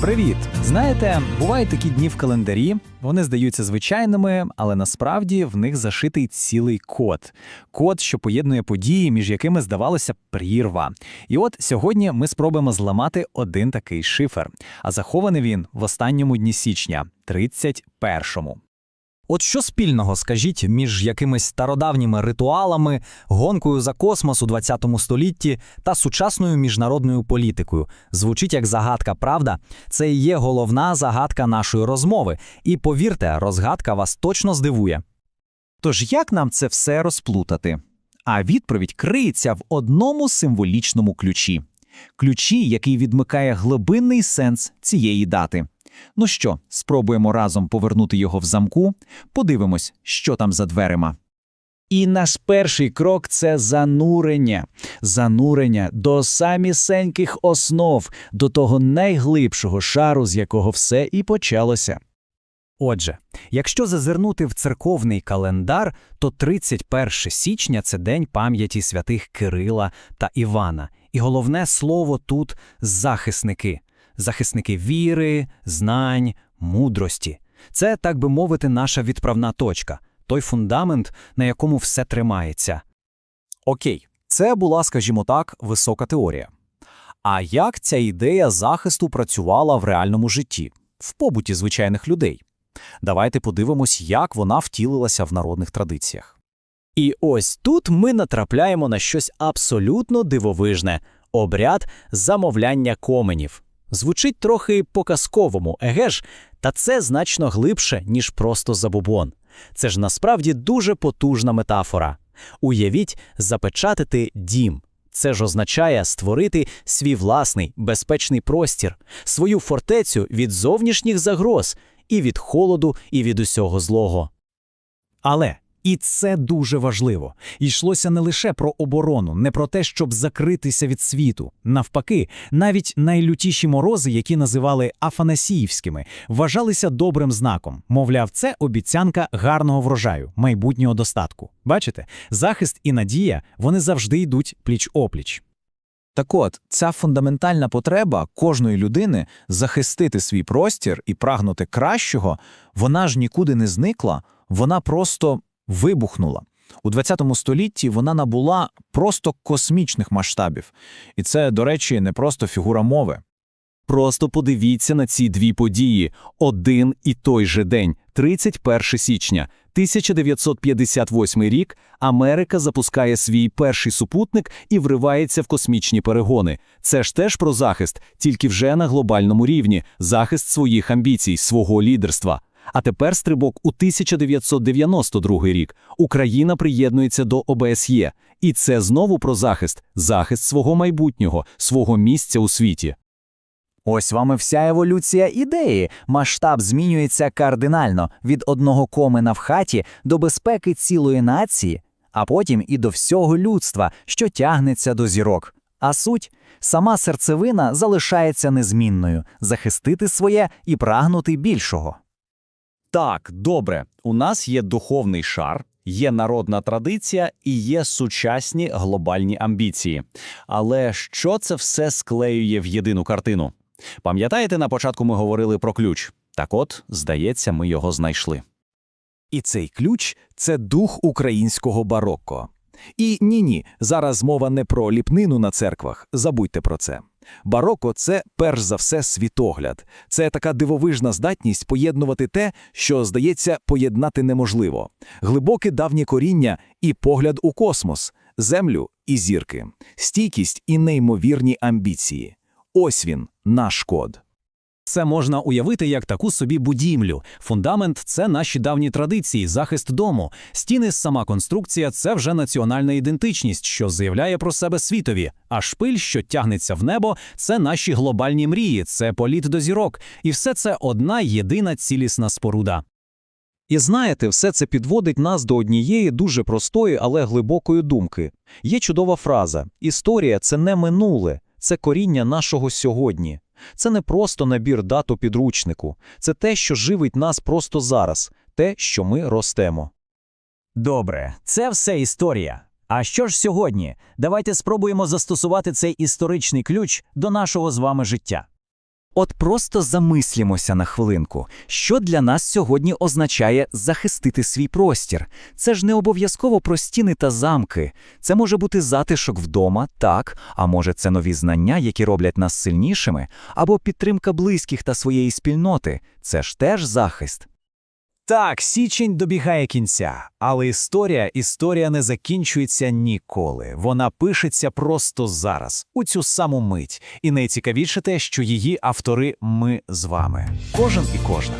Привіт! Знаєте, бувають такі дні в календарі, вони здаються звичайними, але насправді в них зашитий цілий код. Код, що поєднує події, між якими здавалося прірва. І от сьогодні ми спробуємо зламати один такий шифер. А захований він в останньому дні січня, 31-му. От що спільного, скажіть, між якимись стародавніми ритуалами, гонкою за космос у 20 столітті та сучасною міжнародною політикою? Звучить як загадка, правда? Це і є головна загадка нашої розмови. І повірте, розгадка вас точно здивує. Тож як нам це все розплутати? А відповідь криється в одному символічному ключі ключі, який відмикає глибинний сенс цієї дати. Ну що, спробуємо разом повернути його в замку, подивимось, що там за дверима. І наш перший крок це занурення. Занурення до самісеньких основ, до того найглибшого шару, з якого все і почалося. Отже, якщо зазирнути в церковний календар, то 31 січня це день пам'яті святих Кирила та Івана. І головне слово тут захисники. Захисники віри, знань, мудрості. Це, так би мовити, наша відправна точка, той фундамент, на якому все тримається. Окей, це була, скажімо так, висока теорія. А як ця ідея захисту працювала в реальному житті, в побуті звичайних людей? Давайте подивимось, як вона втілилася в народних традиціях. І ось тут ми натрапляємо на щось абсолютно дивовижне обряд замовляння коменів. Звучить трохи по-казковому, еге ж, та це значно глибше, ніж просто забубон. Це ж насправді дуже потужна метафора. Уявіть, запечатати дім. Це ж означає створити свій власний безпечний простір, свою фортецю від зовнішніх загроз, і від холоду, і від усього злого. Але і це дуже важливо. Йшлося не лише про оборону, не про те, щоб закритися від світу. Навпаки, навіть найлютіші морози, які називали афанасіївськими, вважалися добрим знаком. Мовляв, це обіцянка гарного врожаю, майбутнього достатку. Бачите, захист і надія вони завжди йдуть пліч опліч. Так от, ця фундаментальна потреба кожної людини захистити свій простір і прагнути кращого, вона ж нікуди не зникла, вона просто вибухнула. У ХХ столітті вона набула просто космічних масштабів. І це, до речі, не просто фігура мови. Просто подивіться на ці дві події один і той же день, 31 січня 1958 рік. Америка запускає свій перший супутник і вривається в космічні перегони. Це ж теж про захист, тільки вже на глобальному рівні, захист своїх амбіцій, свого лідерства. А тепер стрибок у 1992 рік. Україна приєднується до ОБСЄ. І це знову про захист, захист свого майбутнього, свого місця у світі. Ось вам і вся еволюція ідеї. Масштаб змінюється кардинально від одного комена в хаті до безпеки цілої нації, а потім і до всього людства, що тягнеться до зірок. А суть сама серцевина залишається незмінною захистити своє і прагнути більшого. Так, добре, у нас є духовний шар, є народна традиція і є сучасні глобальні амбіції. Але що це все склеює в єдину картину? Пам'ятаєте, на початку ми говорили про ключ? Так от, здається, ми його знайшли. І цей ключ це дух українського барокко. І ні ні, зараз мова не про ліпнину на церквах, забудьте про це. Бароко це перш за все світогляд. Це така дивовижна здатність поєднувати те, що, здається, поєднати неможливо: глибоке давнє коріння і погляд у космос, землю і зірки, стійкість і неймовірні амбіції. Ось він, наш код. Це можна уявити як таку собі будівлю. Фундамент це наші давні традиції, захист дому. Стіни, сама конструкція це вже національна ідентичність, що заявляє про себе світові. А шпиль, що тягнеться в небо, це наші глобальні мрії, це політ до зірок. І все це одна єдина цілісна споруда. І знаєте, все це підводить нас до однієї дуже простої, але глибокої думки. Є чудова фраза: історія це не минуле, це коріння нашого сьогодні. Це не просто набір дат у підручнику, це те, що живить нас просто зараз, те, що ми ростемо. Добре, це все історія. А що ж сьогодні? Давайте спробуємо застосувати цей історичний ключ до нашого з вами життя. От просто замислімося на хвилинку, що для нас сьогодні означає захистити свій простір. Це ж не обов'язково про стіни та замки. Це може бути затишок вдома, так, а може це нові знання, які роблять нас сильнішими, або підтримка близьких та своєї спільноти. Це ж теж захист. Так, січень добігає кінця, але історія, історія не закінчується ніколи. Вона пишеться просто зараз, у цю саму мить. І найцікавіше те, що її автори ми з вами. Кожен і кожна.